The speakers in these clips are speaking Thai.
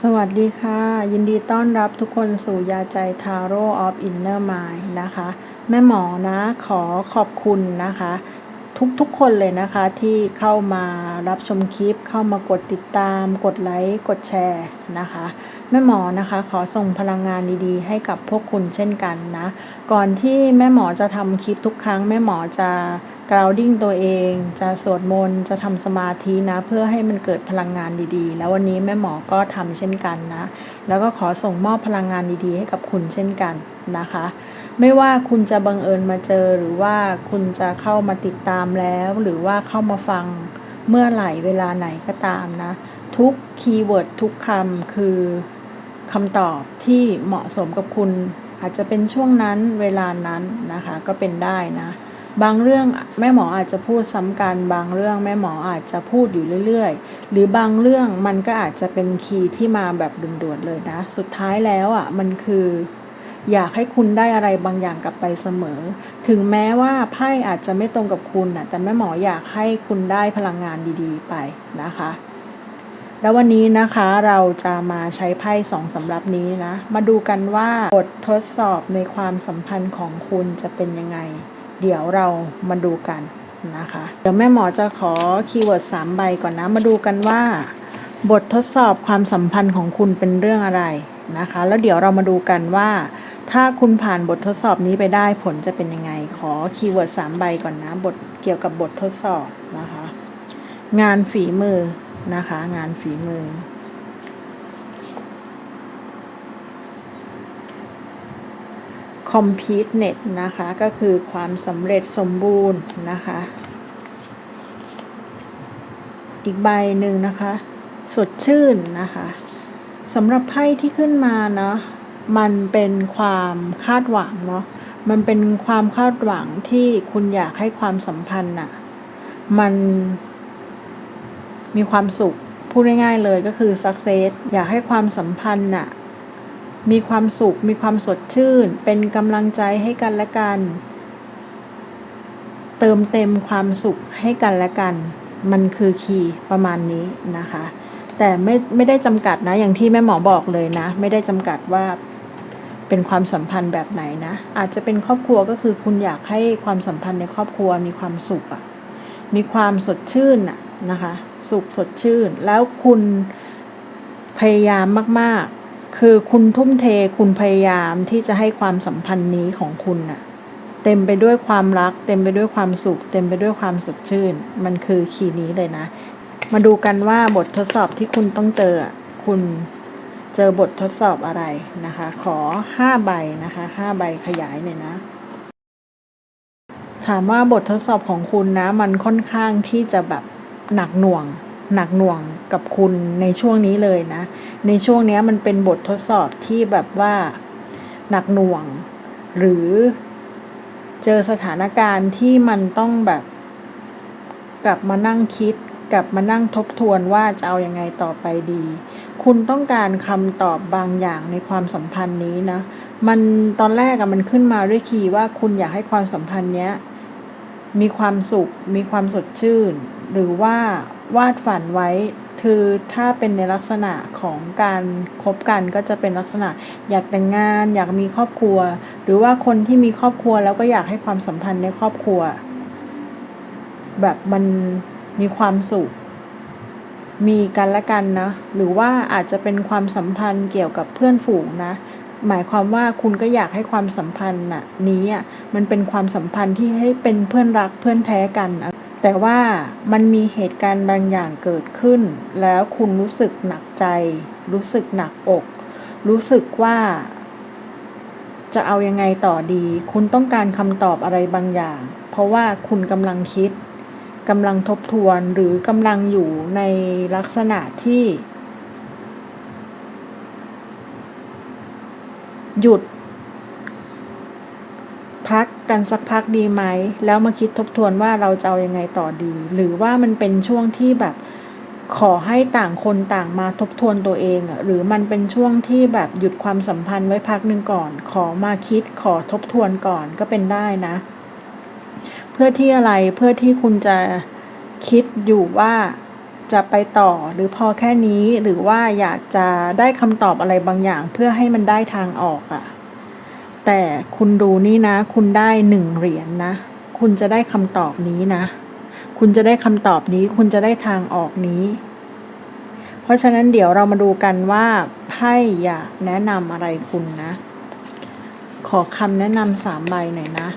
สวัสดีค่ะ ยินดีต้อนรับทุกคนสู่ยาใจทาโร่ออฟอินเนอร์มายนะคะ แม่หมอนะขอขอบคุณนะคะ ทุกๆคนเลยนะคะที่เข้ามารับชมคลิป เข้ามากดติดตาม กดไลค์ กดแชร์นะคะ แม่หมอนะคะขอส่งพลังงานดีๆ ให้กับพวกคุณเช่นกันนะ ก่อนที่แม่หมอจะทำคลิปทุกครั้ง แม่หมอจะ กราวดิ้งตัวเอง จะสวดมนต์จะทำสมาธินะ เพื่อให้มันเกิดพลังงานดีๆ แล้ววันนี้แม่หมอก็ทำเช่นกันนะ แล้วก็ขอส่งมอบพลังงานดีๆ ให้กับคุณเช่นกันนะคะ ไม่ว่าคุณจะบังเอิญมาเจอหรือว่าคุณจะเข้ามาติดตามแล้ว หรือว่าเข้ามาฟังเมื่อไหร่เวลาไหนก็ตามนะ ทุกคีย์เวิร์ดทุกคำคือคำตอบที่เหมาะสมกับคุณ อาจจะเป็นช่วงนั้นเวลานั้นนะคะ ก็เป็นได้นะ บางเรื่องแม่หมออาจจะพูดซ้ำกัน บางเรื่องแม่หมออาจจะพูดอยู่เรื่อยๆ หรือบางเรื่องมันก็อาจจะเป็นคีย์ที่มาแบบด่วนๆเลยนะ สุดท้ายแล้วอะมันคืออยากให้คุณได้อะไรบางอย่างกลับไปเสมอ ถึงแม้ว่าไพ่อาจจะไม่ตรงกับคุณนะแต่แม่หมออยากให้คุณได้พลังงานดีๆ ไปนะคะ แล้ววันนี้นะคะเราจะมาใช้ไพ่สองสำหรับนี้นะ มาดูกันว่าบททดสอบในความสัมพันธ์ของคุณจะเป็นยังไง เดี๋ยวเรามาดูกันนะคะ เดี๋ยวแม่หมอจะขอคีย์เวิร์ดสามใบก่อนนะ มาดูกันว่า บททดสอบความสัมพันธ์ของคุณเป็นเรื่องอะไรนะคะ แล้วเดี๋ยวเรามาดูกันว่า ถ้าคุณผ่านบททดสอบนี้ไปได้ผลจะเป็นยังไง ขอคีย์เวิร์ดสามใบก่อนนะ บทเกี่ยวกับบททดสอบนะคะ งานฝีมือนะคะ งานฝีมือ completeness นะคะ ก็คือความสำเร็จสมบูรณ์นะคะ อีกใบหนึ่งนะคะ สดชื่นนะคะสำหรับไพ่ที่ขึ้นมาเนาะมันเป็นความคาดหวังเนาะมันเป็นความคาดหวังที่คุณอยากให้ความสัมพันธ์น่ะมันมีความสุขพูดง่ายๆเลยก็คือ success อยากให้ความสัมพันธ์น่ะ มีความสุข มีความสดชื่น เป็นกำลังใจให้กันและกัน เติมเต็มความสุขให้กันและกัน มันคือคีย์ประมาณนี้นะคะ แต่ไม่ไม่ได้จำกัดนะ อย่างที่แม่หมอบอกเลยนะ ไม่ได้จำกัดว่าเป็นความสัมพันธ์แบบไหนนะ อาจจะเป็นครอบครัวก็คือคุณอยากให้ความสัมพันธ์ในครอบครัวมีความสุขอะมีความสดชื่นอะนะคะ สุขสดชื่น แล้วคุณพยายามมาก ๆ คือคุณทุ่มเทคุณพยายามที่จะให้ความสัมพันธ์นี้ของคุณน่ะ เต็มไปด้วยความรัก เต็มไปด้วยความสุข เต็มไปด้วยความสดชื่น มันคือคีย์นี้เลยนะ มาดูกันว่าบททดสอบที่คุณต้องเจอคุณเจอบททดสอบอะไรนะคะ ขอห้าใบนะคะห้าใบขยายหน่อยนะ ถามว่าบททดสอบของคุณนะ มันค่อนข้างที่จะแบบหนักหน่วง หนักหน่วงกับคุณในช่วงนี้เลยนะ ในช่วงนี้มันเป็นบททดสอบที่แบบว่าหนักหน่วง หรือเจอสถานการณ์ที่มันต้องแบบ กลับมานั่งคิด กลับมานั่งทบทวนว่าจะเอาอยัางไงต่อไปดี คุณต้องการคำตอบบางอย่างในความสัมพันธ์นี้นะ มันตอนแรกอะมันขึ้นมาด้วยคีย์ว่าคุณอยากให้ความสัมพันธ์เนี้ยมีความสุข มีความสดชื่น หรือว่า วาดฝันไว้ คือถ้าเป็นในลักษณะของการคบกันก็จะเป็นลักษณะ อยากแต่งงาน อยากมีครอบครัว หรือว่าคนที่มีครอบครัวแล้วก็อยากให้ความสัมพันธ์ในครอบครัว แบบมันมีความสุข มีกันและกันนะ หรือว่าอาจจะเป็นความสัมพันธ์เกี่ยวกับเพื่อนฝูงนะหมายความว่าคุณก็อยากให้ความสัมพันธ์น่ะนี้อะมันเป็นความสัมพันธ์ที่ให้เป็นเพื่อนรักเพื่อนแท้กันอะ แต่ว่ามันมีเหตุการณ์บางอย่างเกิดขึ้น แล้วคุณรู้สึกหนักใจ รู้สึกหนักอก รู้สึกว่า จะเอายังไงต่อดี คุณต้องการคำตอบอะไรบางอย่าง เพราะว่าคุณกำลังคิดกำลังทบทวนหรือกำลังอยู่ในลักษณะที่ หยุด กันสักพักดีไหม แล้วมาคิดทบทวนว่าเราจะเอายังไงต่อดี หรือว่ามันเป็นช่วงที่แบบขอให้ต่างคนต่างมาทบทวนตัวเองอะหรือมันเป็นช่วงที่แบบหยุดความสัมพันธ์ไว้พักหนึ่งก่อน ขอมาคิดขอทบทวนก่อนก็เป็นได้นะ เพื่อที่อะไรเพื่อที่คุณจะคิดอยู่ว่าจะไปต่อหรือพอแค่นี้หรือว่าอยากจะได้คำตอบอะไรบางอย่าง เพื่อให้มันได้ทางออกอะ แต่คุณดูนี่นะ คุณได้หนึ่งเหรียญนนะ คุณจะได้คำตอบนี้นะ คุณจะได้คำตอบนี้ คุณจะได้ทางออกนี้ เพราะฉะนั้นเดี๋ยวเรามาดูกันว่าไพ่อยากแนะนำอะไรคุณนะ ขอคำแนะนำสามใบหน่อยนะ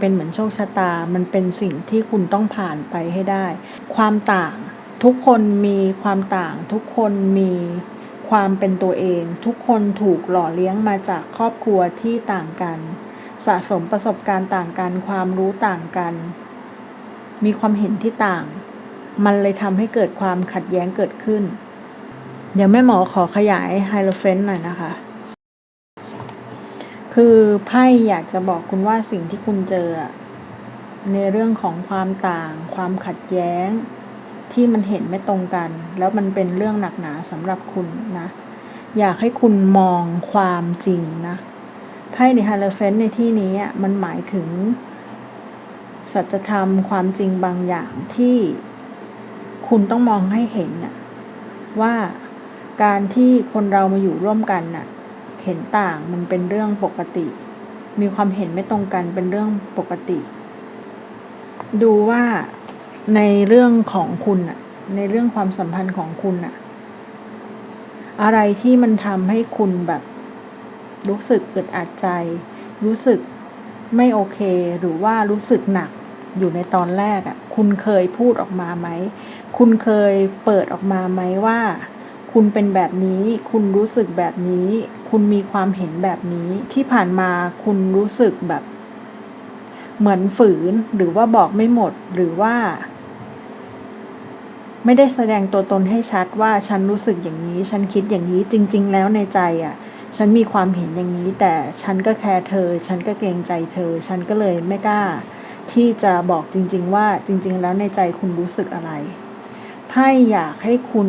เป็นเหมือนโชคชะตา มันเป็นสิ่งที่คุณต้องผ่านไปให้ได้ ความต่าง ทุกคนมีความต่าง ทุกคนมี ความเป็นตัวเองทุกคนถูกหล่อเลี้ยงมาจากครอบครัวที่ต่างกัน สะสมประสบการณ์ต่างกัน ความรู้ต่างกัน มีความเห็นที่ต่าง มันเลยทำให้เกิดความขัดแย้งเกิดขึ้น เดี๋ยวแม่หมอขอขยายไฮโลเฟนหน่อยนะคะ คือไพ่อยากจะบอกคุณว่าสิ่งที่คุณเจอ ในเรื่องของความต่าง ความขัดแย้ง ที่มันเห็นไม่ตรงกัน แล้วมันเป็นเรื่องหนักหนาสำหรับคุณนะ อยากให้คุณมองความจริงนะไพ่ในไฮโลเฟนในที่นี้มันหมายถึง สัจธรรมความจริงบางอย่างที่คุณต้องมองให้เห็นนะว่าการที่คนเรามาอยู่ร่วมกันน่ะ เห็นต่างมันเป็นเรื่องปกติ มีความเห็นไม่ตรงกันเป็นเรื่องปกติ ดูว่า ในเรื่องของคุณน่ะในเรื่องความสัมพันธ์ของคุณน่ะอะไรที่มันทำให้คุณแบบ รู้สึกอึดอัดใจ รู้สึกไม่โอเค หรือว่ารู้สึกหนักอยู่ในตอนแรกอะ่ะ คุณเคยพูดออกมาไหม คุณเคยเปิดออกมาไหมว่า คุณเป็นแบบนี้ คุณรู้สึกแบบนี้ คุณมีความเห็นแบบนี้ ที่ผ่านมาคุณรู้สึกแบบ เหมือนฝืนหรือว่าบอกไม่หมดหรือว่า ไม่ได้แสดงตัวตนให้ชัดว่าฉันรู้สึกอย่างนี้ ฉันคิดอย่างนี้จริง ๆ แล้วในใจอะ ฉันมีความเห็นอย่างนี้ แต่ฉันก็แคร์เธอ ฉันก็เกรงใจเธอ ฉันก็เลยไม่กล้า ที่จะบอกจริง ๆ ว่าจริง ๆ แล้วในใจคุณรู้สึกอะไรไพ่อยากให้คุณ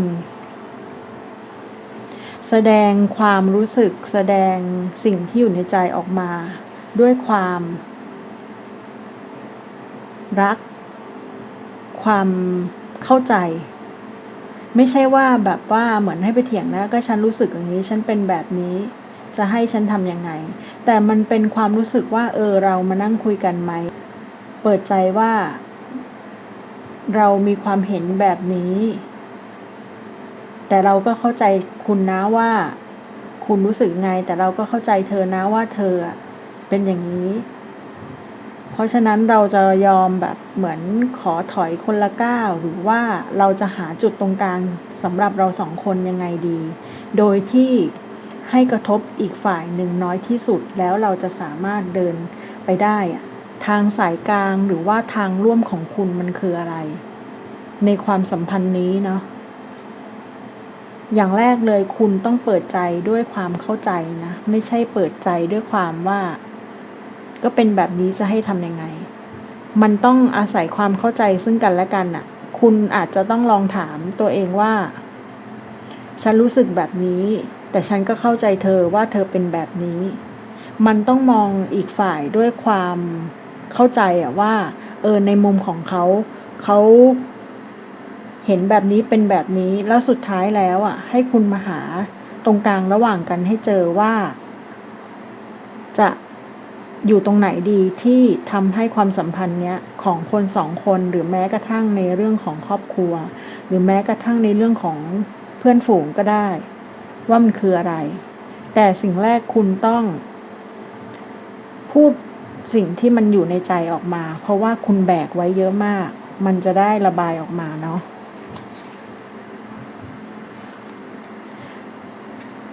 แสดงความรู้สึกแสดงสิ่งที่อยู่ในใจออกมา ด้วยความ รัก ความ เข้าใจ ไม่ใช่ว่าแบบว่าเหมือนให้ไปเถียงนะก็ฉันรู้สึกอย่างนี้ ฉันเป็นแบบนี้จะให้ฉันทำยังไง แต่มันเป็นความรู้สึกว่า เออเรามานั่งคุยกันไหม เปิดใจว่า เรามีความเห็นแบบนี้ แต่เราก็เข้าใจคุณนะว่า คุณรู้สึกไง แต่เราก็เข้าใจเธอนะว่าเธอเป็นอย่างนี้ เพราะฉะนั้นเราจะยอมแบบเหมือนขอถอยคนละก้าวหรือว่าเราจะหาจุดตรงกลางสำหรับเราสองคนยังไงดี โดยที่ให้กระทบอีกฝ่ายหนึ่งน้อยที่สุดแล้วเราจะสามารถเดินไปได้ทางสายกลางหรือว่าทางร่วมของคุณมันคืออะไร ในความสัมพันธ์นี้เนาะอย่างแรกเลยคุณต้องเปิดใจด้วยความเข้าใจนะ ไม่ใช่เปิดใจด้วยความว่า ก็เป็นแบบนี้จะให้ทำยังไง มันต้องอาศัยความเข้าใจซึ่งกันและกันน่ะ คุณอาจจะต้องลองถามตัวเองว่า ฉันรู้สึกแบบนี้ แต่ฉันก็เข้าใจเธอว่าเธอเป็นแบบนี้ มันต้องมองอีกฝ่ายด้วยความเข้าใจอะว่า เออในมุมของเขาเขาเห็นแบบนี้เป็นแบบนี้แล้วสุดท้ายแล้วอะ ให้คุณมาหาตรงกลางระหว่างกันให้เจอว่า จะ อยู่ตรงไหนดีที่ทำให้ความสัมพันธ์เนี้ยของคนสองคนหรือแม้กระทั่งในเรื่องของครอบครัว หรือแม้กระทั่งในเรื่องของเพื่อนฝูงก็ได้ ว่ามันคืออะไร แต่สิ่งแรกคุณต้อง พูดสิ่งที่มันอยู่ในใจออกมา เพราะว่าคุณแบกไว้เยอะมาก มันจะได้ระบายออกมาเนาะ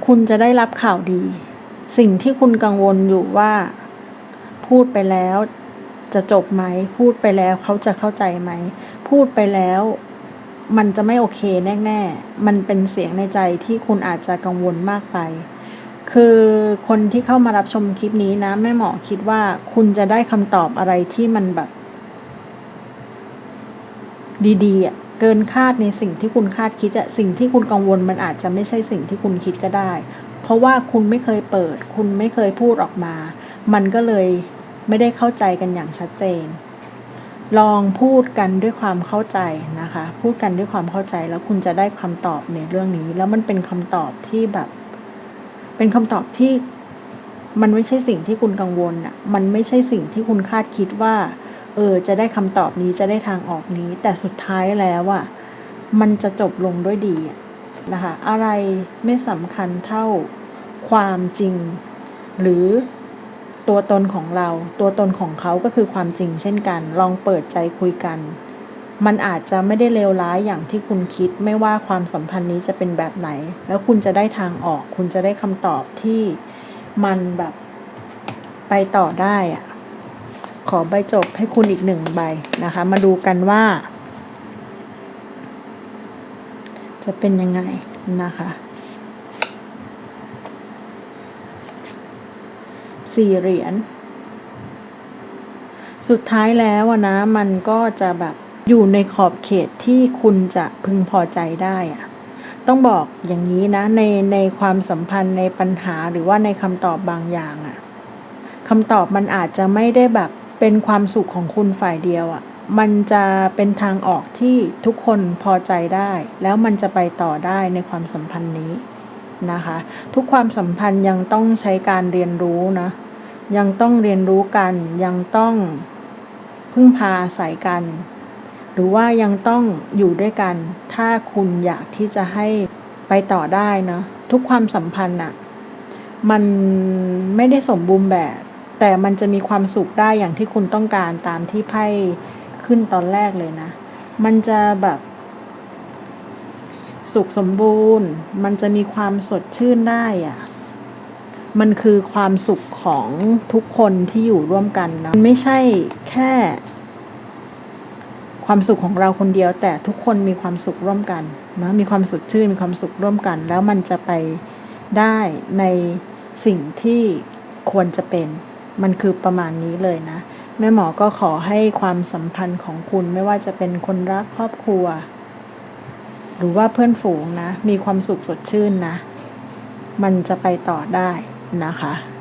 คุณจะได้รับข่าวดี สิ่งที่คุณกังวลอยู่ว่า พูดไปแล้วจะจบไหม พูดไปแล้วเขาจะเข้าใจไหม พูดไปแล้วมันจะไม่โอเคแน่ ๆ มันเป็นเสียงในใจที่คุณอาจจะกังวลมากไป คือคนที่เข้ามารับชมคลิปนี้นะ แม่หมอคิดว่าคุณจะได้คำตอบอะไรที่มันแบบ ดีๆอะเกินคาดในสิ่งที่คุณคาดคิดอะสิ่งที่คุณกังวลมันอาจจะไม่ใช่สิ่งที่คุณคิดก็ได้ เพราะว่าคุณไม่เคยเปิด คุณไม่เคยพูดออกมา มันก็เลยไม่ได้เข้าใจกันอย่างชัดเจน ลองพูดกันด้วยความเข้าใจนะคะ พูดกันด้วยความเข้าใจแล้วคุณจะได้คำตอบในเรื่องนี้ แล้วมันเป็นคำตอบที่แบบ เป็นคำตอบที่มันไม่ใช่สิ่งที่คุณกังวลอะ มันไม่ใช่สิ่งที่คุณคาดคิดว่า เออ จะได้คำตอบนี้จะได้ทางออกนี้ แต่สุดท้ายแล้วอะ มันจะจบลงด้วยดีนะคะ อะไรไม่สำคัญเท่าความจริง หรือ ตัวตนของเรา ตัวตนของเขาก็คือความจริงเช่นกัน ลองเปิดใจคุยกัน มันอาจจะไม่ได้เลวร้ายอย่างที่คุณคิด ไม่ว่าความสัมพันธ์นี้จะเป็นแบบไหน แล้วคุณจะได้ทางออก คุณจะได้คำตอบที่มันแบบไปต่อได้อะขอใบจบให้คุณอีกหนึ่งใบนะคะ มาดูกันว่า จะเป็นยังไงนะคะ สี่เหรียญสุดท้ายแล้วนะมันก็จะแบบอยู่ในขอบเขตที่คุณจะพึงพอใจได้อะต้องบอกอย่างนี้นะ ในในความสัมพันธ์ในปัญหาหรือว่าในคำตอบบางอย่างอะคำตอบมันอาจจะไม่ได้แบบเป็นความสุขของคุณฝ่ายเดียวอะมันจะเป็นทางออกที่ทุกคนพอใจได้ แล้วมันจะไปต่อได้ในความสัมพันธ์นี้นะคะ ทุกความสัมพันธ์ยังต้องใช้การเรียนรู้นะ ยังต้องเรียนรู้กัน ยังต้องพึ่งพาอาศัยกัน หรือว่ายังต้องอยู่ด้วยกัน ถ้าคุณอยากที่จะให้ไปต่อได้เนาะทุกความสัมพันธ์อะมันไม่ได้สมบูรณ์แบบ แต่มันจะมีความสุขได้อย่างที่คุณต้องการตามที่ไพ่ขึ้นตอนแรกเลยนะ มันจะแบบ สุขสมบูรณ์ มันจะมีความสดชื่นได้อะ มันคือความสุขของทุกคนที่อยู่ร่วมกันนะมันไม่ใช่แค่ ความสุขของเราคนเดียว แต่ทุกคนมีความสุขร่วมกันนะมีความสดชื่นมีความสุขร่วมกัน แล้วมันจะไปได้ในสิ่งที่ควรจะเป็น มันคือประมาณนี้เลยนะ แม่หมอก็ขอให้ความสัมพันธ์ของคุณไม่ว่าจะเป็นคนรักครอบครัว หรือว่าเพื่อนฝูงนะ มีความสุขสดชื่นนะ มันจะไปต่อได้ นะคะ